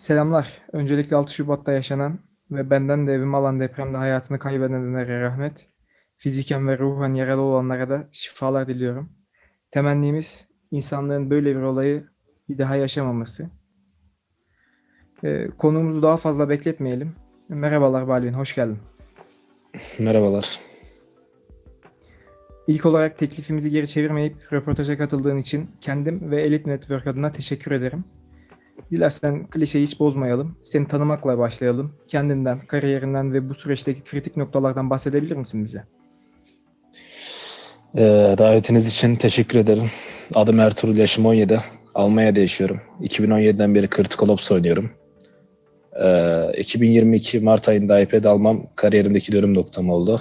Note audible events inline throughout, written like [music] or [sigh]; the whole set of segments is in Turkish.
Selamlar. Öncelikle 6 Şubat'ta yaşanan ve benden de evimi alan depremde hayatını kaybedenlere rahmet, fiziken ve ruhen yaralı olanlara da şifalar diliyorum. Temennimiz insanlığın böyle bir olayı bir daha yaşamaması. Ee, konuğumuzu daha fazla bekletmeyelim. Merhabalar Balvin, hoş geldin. Merhabalar. İlk olarak teklifimizi geri çevirmeyip röportaja katıldığın için kendim ve Elite Network adına teşekkür ederim. Dilersen klişeyi hiç bozmayalım. Seni tanımakla başlayalım. Kendinden, kariyerinden ve bu süreçteki kritik noktalardan bahsedebilir misin bize? Ee, davetiniz için teşekkür ederim. Adım Ertuğrul, yaşım 17. Almanya'da yaşıyorum. 2017'den beri Critical Ops oynuyorum. Ee, 2022 Mart ayında iPad almam kariyerimdeki dönüm noktam oldu.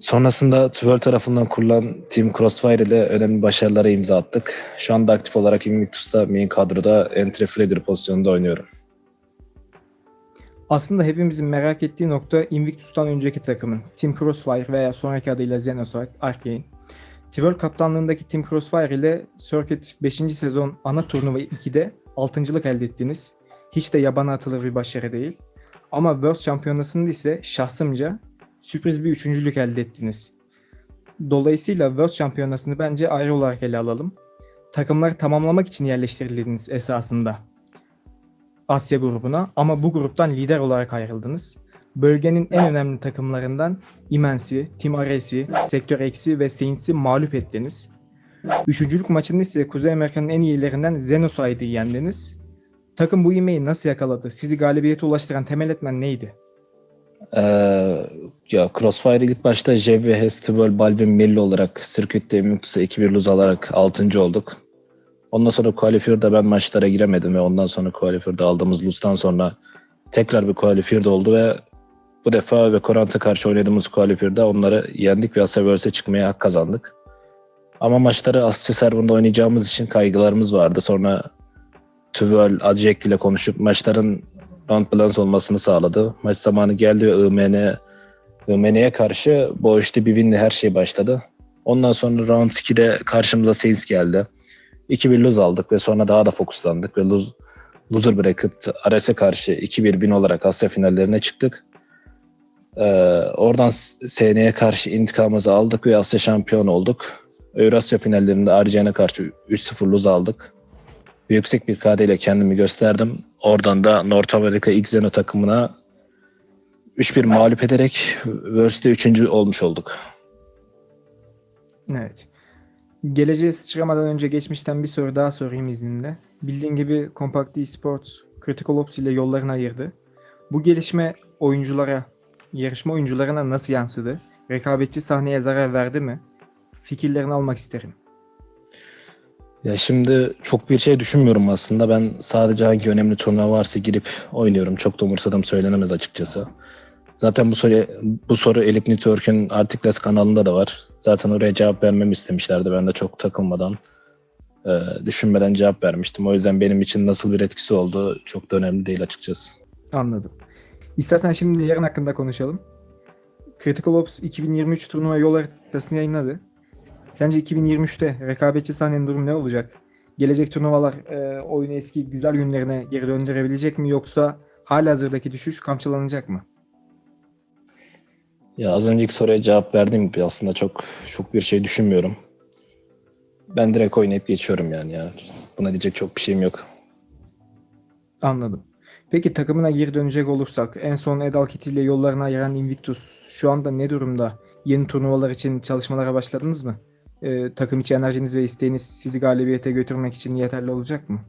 Sonrasında Tüvel tarafından kurulan Team Crossfire ile önemli başarılara imza attık. Şu anda aktif olarak Invictus'ta main kadroda entry flagger pozisyonunda oynuyorum. Aslında hepimizin merak ettiği nokta Invictus'tan önceki takımın Team Crossfire veya sonraki adıyla Xenosaur Arcane. World kaptanlığındaki Team Crossfire ile Circuit 5. sezon ana turnuva 2'de 6.lık elde ettiniz. Hiç de yabana atılır bir başarı değil. Ama World Şampiyonası'nda ise şahsımca sürpriz bir üçüncülük elde ettiniz. Dolayısıyla World Şampiyonası'nı bence ayrı olarak ele alalım. Takımları tamamlamak için yerleştirildiniz esasında. Asya grubuna ama bu gruptan lider olarak ayrıldınız. Bölgenin en önemli takımlarından Immens'i, Team Ares'i, Sektör X'i ve Saints'i mağlup ettiniz. Üçüncülük maçında ise Kuzey Amerika'nın en iyilerinden Xenoside'i yendiniz. Takım bu ivmeyi nasıl yakaladı? Sizi galibiyete ulaştıran temel etmen neydi? Ee, ya Crossfire ilk başta Jev ve Hestival, Balvin, Milli olarak Circuit'te Invictus'a 2-1 lose alarak 6. olduk. Ondan sonra Qualifier'da ben maçlara giremedim ve ondan sonra Qualifier'da aldığımız lose'dan sonra tekrar bir Qualifier'da oldu ve bu defa ve Korant'a karşı oynadığımız Qualifier'da onları yendik ve Asaverse'e çıkmaya hak kazandık. Ama maçları Asya serverında oynayacağımız için kaygılarımız vardı. Sonra Tüvel, Adject ile konuşup maçların round balance olmasını sağladı. Maç zamanı geldi ve IMN, IMN'ye karşı bu işte bir winle her şey başladı. Ondan sonra round 2'de karşımıza Saints geldi. 2-1 lose aldık ve sonra daha da fokuslandık ve lose, loser bracket Ares'e karşı 2-1 win olarak Asya finallerine çıktık. Ee, oradan SN'ye karşı intikamımızı aldık ve Asya şampiyon olduk. Eurasya finallerinde Arjen'e karşı 3-0 lose aldık. Yüksek bir KD ile kendimi gösterdim. Oradan da North Amerika Zeno takımına 3-1 mağlup ederek Worlds'te 3. olmuş olduk. Evet. Geleceğe sıçramadan önce geçmişten bir soru daha sorayım izninle. Bildiğin gibi Compact Esports Critical Ops ile yollarını ayırdı. Bu gelişme oyunculara, yarışma oyuncularına nasıl yansıdı? Rekabetçi sahneye zarar verdi mi? Fikirlerini almak isterim. Ya şimdi çok bir şey düşünmüyorum aslında. Ben sadece hangi önemli turnuva varsa girip oynuyorum. Çok da umursadığım söylenemez açıkçası. Zaten bu soru bu soru Elite Network'ün Articles kanalında da var. Zaten oraya cevap vermemi istemişlerdi. Ben de çok takılmadan, e, düşünmeden cevap vermiştim. O yüzden benim için nasıl bir etkisi olduğu çok da önemli değil açıkçası. Anladım. İstersen şimdi yarın hakkında konuşalım. Critical Ops 2023 turnuva yol haritasını yayınladı. Sence 2023'te rekabetçi sahnenin durumu ne olacak? Gelecek turnuvalar e, oyunu eski güzel günlerine geri döndürebilecek mi yoksa hala hazırdaki düşüş kamçılanacak mı? Ya az önceki soruya cevap verdiğim gibi aslında çok çok bir şey düşünmüyorum. Ben direkt oynayıp geçiyorum yani ya. Buna diyecek çok bir şeyim yok. Anladım. Peki takımına geri dönecek olursak en son Edal Kit ile yollarını ayıran Invictus şu anda ne durumda? Yeni turnuvalar için çalışmalara başladınız mı? Ee, takım içi enerjiniz ve isteğiniz sizi galibiyete götürmek için yeterli olacak mı?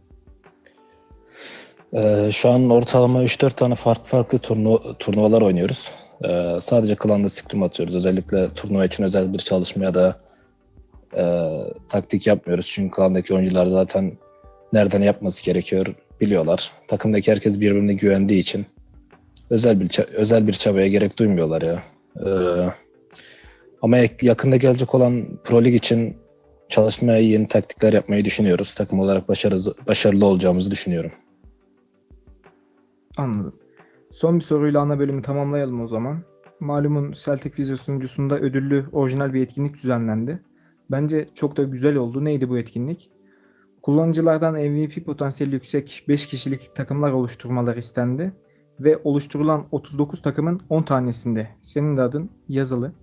Ee, şu an ortalama 3-4 tane farklı farklı turnu turnuvalar oynuyoruz. Ee, sadece klanda scrim atıyoruz. Özellikle turnuva için özel bir çalışma ya da e, taktik yapmıyoruz. Çünkü klandaki oyuncular zaten nereden yapması gerekiyor biliyorlar. Takımdaki herkes birbirine güvendiği için özel bir özel bir çabaya gerek duymuyorlar ya. Ee, ama yakında gelecek olan Pro Lig için çalışmaya yeni taktikler yapmayı düşünüyoruz. Takım olarak başarılı, başarılı olacağımızı düşünüyorum. Anladım. Son bir soruyla ana bölümü tamamlayalım o zaman. Malumun Celtic Vize sunucusunda ödüllü orijinal bir etkinlik düzenlendi. Bence çok da güzel oldu. Neydi bu etkinlik? Kullanıcılardan MVP potansiyeli yüksek 5 kişilik takımlar oluşturmaları istendi ve oluşturulan 39 takımın 10 tanesinde senin de adın yazılı.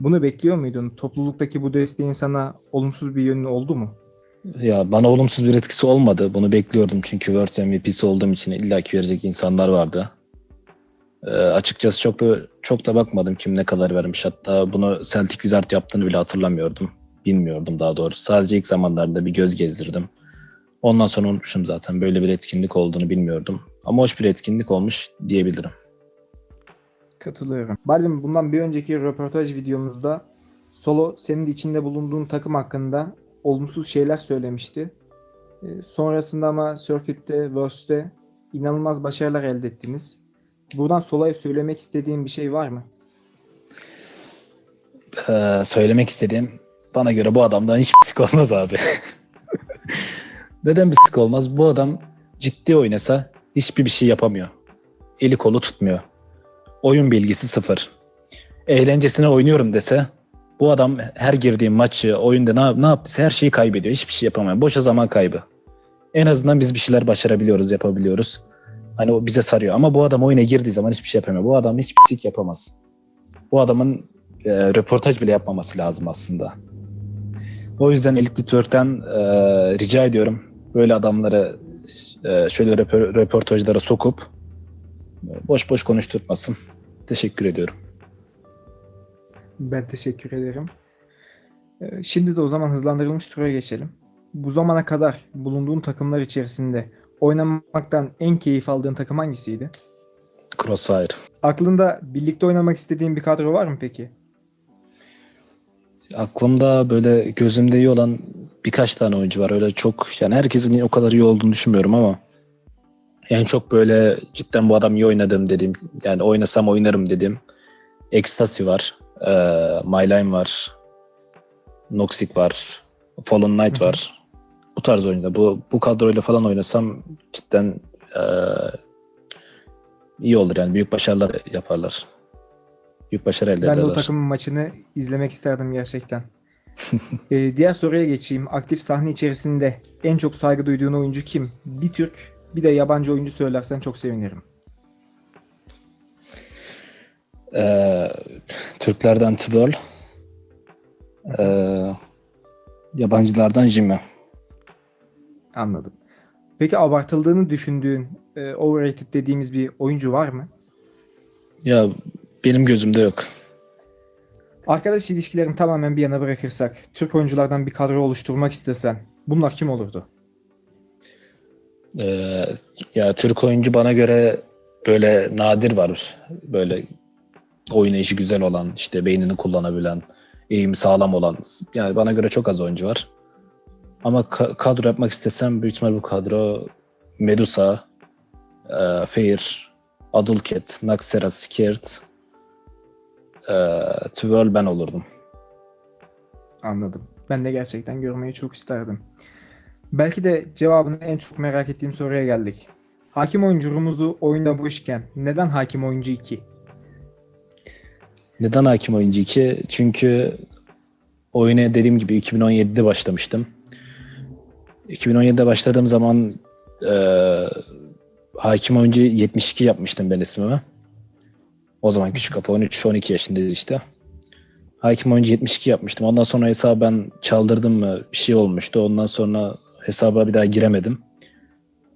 Bunu bekliyor muydun? Topluluktaki bu desteğin sana olumsuz bir yönü oldu mu? Ya bana olumsuz bir etkisi olmadı. Bunu bekliyordum çünkü Worlds MVP'si olduğum için illaki verecek insanlar vardı. Ee, açıkçası çok da çok da bakmadım kim ne kadar vermiş. Hatta bunu Celtic Wizard yaptığını bile hatırlamıyordum. Bilmiyordum daha doğrusu. Sadece ilk zamanlarda bir göz gezdirdim. Ondan sonra unutmuşum zaten. Böyle bir etkinlik olduğunu bilmiyordum. Ama hoş bir etkinlik olmuş diyebilirim. Katılıyorum. Balvin bundan bir önceki röportaj videomuzda Solo senin de içinde bulunduğun takım hakkında olumsuz şeyler söylemişti. Ee, Sonrasında ama Circuit'te, Worlds'te inanılmaz başarılar elde ettiniz. Buradan Solo'ya söylemek istediğin bir şey var mı? Ee, söylemek istediğim bana göre bu adamdan hiç psik olmaz abi. [laughs] Neden psik olmaz? Bu adam ciddi oynasa hiçbir bir şey yapamıyor. Eli kolu tutmuyor. Oyun bilgisi sıfır. Eğlencesine oynuyorum dese bu adam her girdiği maçı, oyunda ne, ne yaptıysa her şeyi kaybediyor. Hiçbir şey yapamıyor. Boşa zaman kaybı. En azından biz bir şeyler başarabiliyoruz, yapabiliyoruz. Hani o bize sarıyor. Ama bu adam oyuna girdiği zaman hiçbir şey yapamıyor. Bu adam hiç psik yapamaz. Bu adamın e, röportaj bile yapmaması lazım aslında. O yüzden Elite Network'ten e, rica ediyorum böyle adamları e, şöyle röpo- röportajlara sokup e, boş boş konuşturmasın. Teşekkür ediyorum. Ben teşekkür ederim. Ee, Şimdi de o zaman hızlandırılmış tura geçelim. Bu zamana kadar bulunduğun takımlar içerisinde oynamaktan en keyif aldığın takım hangisiydi? Crossfire. Aklında birlikte oynamak istediğin bir kadro var mı peki? Aklımda böyle gözümde iyi olan birkaç tane oyuncu var. Öyle çok yani herkesin o kadar iyi olduğunu düşünmüyorum ama en çok böyle cidden bu adam iyi oynadım dediğim yani oynasam oynarım dediğim Ecstasy var. E, My Line var. Noxic var. Fallen Knight var. Bu tarz oyuncular. Bu, bu kadroyla falan oynasam cidden e, iyi olur yani. Büyük başarılar yaparlar. Büyük başarı elde Ben de o ederler. takımın maçını izlemek isterdim gerçekten. Ee, [laughs] diğer soruya geçeyim. Aktif sahne içerisinde en çok saygı duyduğun oyuncu kim? Bir Türk, bir de yabancı oyuncu söylersen çok sevinirim. Ee, Türklerden Twirl. Ee, yabancılardan Jimmy. Anladım. Peki abartıldığını düşündüğün, e, overrated dediğimiz bir oyuncu var mı? Ya benim gözümde yok. Arkadaş ilişkilerini tamamen bir yana bırakırsak, Türk oyunculardan bir kadro oluşturmak istesen, bunlar kim olurdu? Ee, ya Türk oyuncu bana göre böyle nadir var. Böyle oynayışı güzel olan, işte beynini kullanabilen, eğimi sağlam olan. Yani bana göre çok az oyuncu var. Ama ka- kadro yapmak istesem büyük ihtimal bu kadro Medusa, e, Fair, Adulket, Naxera, Scared, e, Twirl ben olurdum. Anladım. Ben de gerçekten görmeyi çok isterdim. Belki de cevabını en çok merak ettiğim soruya geldik. Hakim oyuncu Rumuz'u oyunda boşken neden hakim oyuncu 2? Neden hakim oyuncu 2? Çünkü oyuna dediğim gibi 2017'de başlamıştım. 2017'de başladığım zaman e, hakim oyuncu 72 yapmıştım ben ismimi. O zaman küçük kafa 13-12 yaşındayız işte. Hakim oyuncu 72 yapmıştım. Ondan sonra hesabı ben çaldırdım mı bir şey olmuştu. Ondan sonra hesaba bir daha giremedim.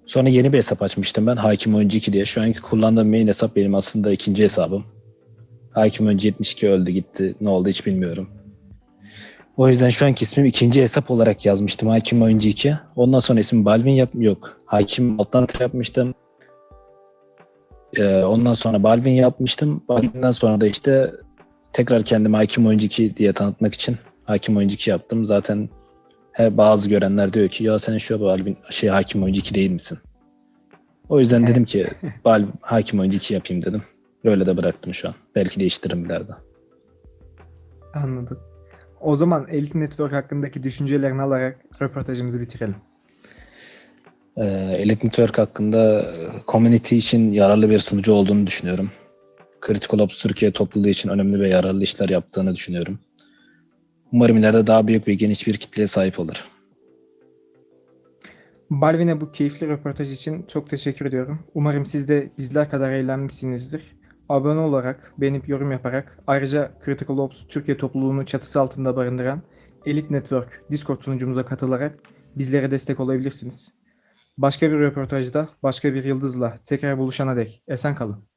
Sonra yeni bir hesap açmıştım ben. Hakim oyuncu 2 diye. Şu anki kullandığım main hesap benim aslında ikinci hesabım. Hakim önce 72 öldü gitti. Ne oldu hiç bilmiyorum. O yüzden şu anki ismim ikinci hesap olarak yazmıştım. Hakim oyuncu 2. Ondan sonra ismi Balvin yap yok. Hakim alttan yapmıştım. Ee, ondan sonra Balvin yapmıştım. Balvin'den sonra da işte tekrar kendimi Hakim oyuncu 2 diye tanıtmak için Hakim oyuncu 2 yaptım. Zaten he, bazı görenler diyor ki ya sen şu Balvin şey Hakim oyuncu 2 değil misin? O yüzden Evet. dedim ki [laughs] Bal Hakim oyuncu 2 yapayım dedim. Öyle de bıraktım şu an. Belki değiştiririm ileride. Anladım. O zaman Elite Network hakkındaki düşüncelerini alarak röportajımızı bitirelim. Ee, Elite Network hakkında e, community için yararlı bir sunucu olduğunu düşünüyorum. Critical Ops Türkiye topluluğu için önemli ve yararlı işler yaptığını düşünüyorum. Umarım ileride daha büyük ve geniş bir kitleye sahip olur. Balvin'e bu keyifli röportaj için çok teşekkür ediyorum. Umarım siz de bizler kadar eğlenmişsinizdir. Abone olarak, beğenip yorum yaparak, ayrıca Critical Ops Türkiye topluluğunu çatısı altında barındıran Elite Network Discord sunucumuza katılarak bizlere destek olabilirsiniz. Başka bir röportajda, başka bir yıldızla tekrar buluşana dek esen kalın.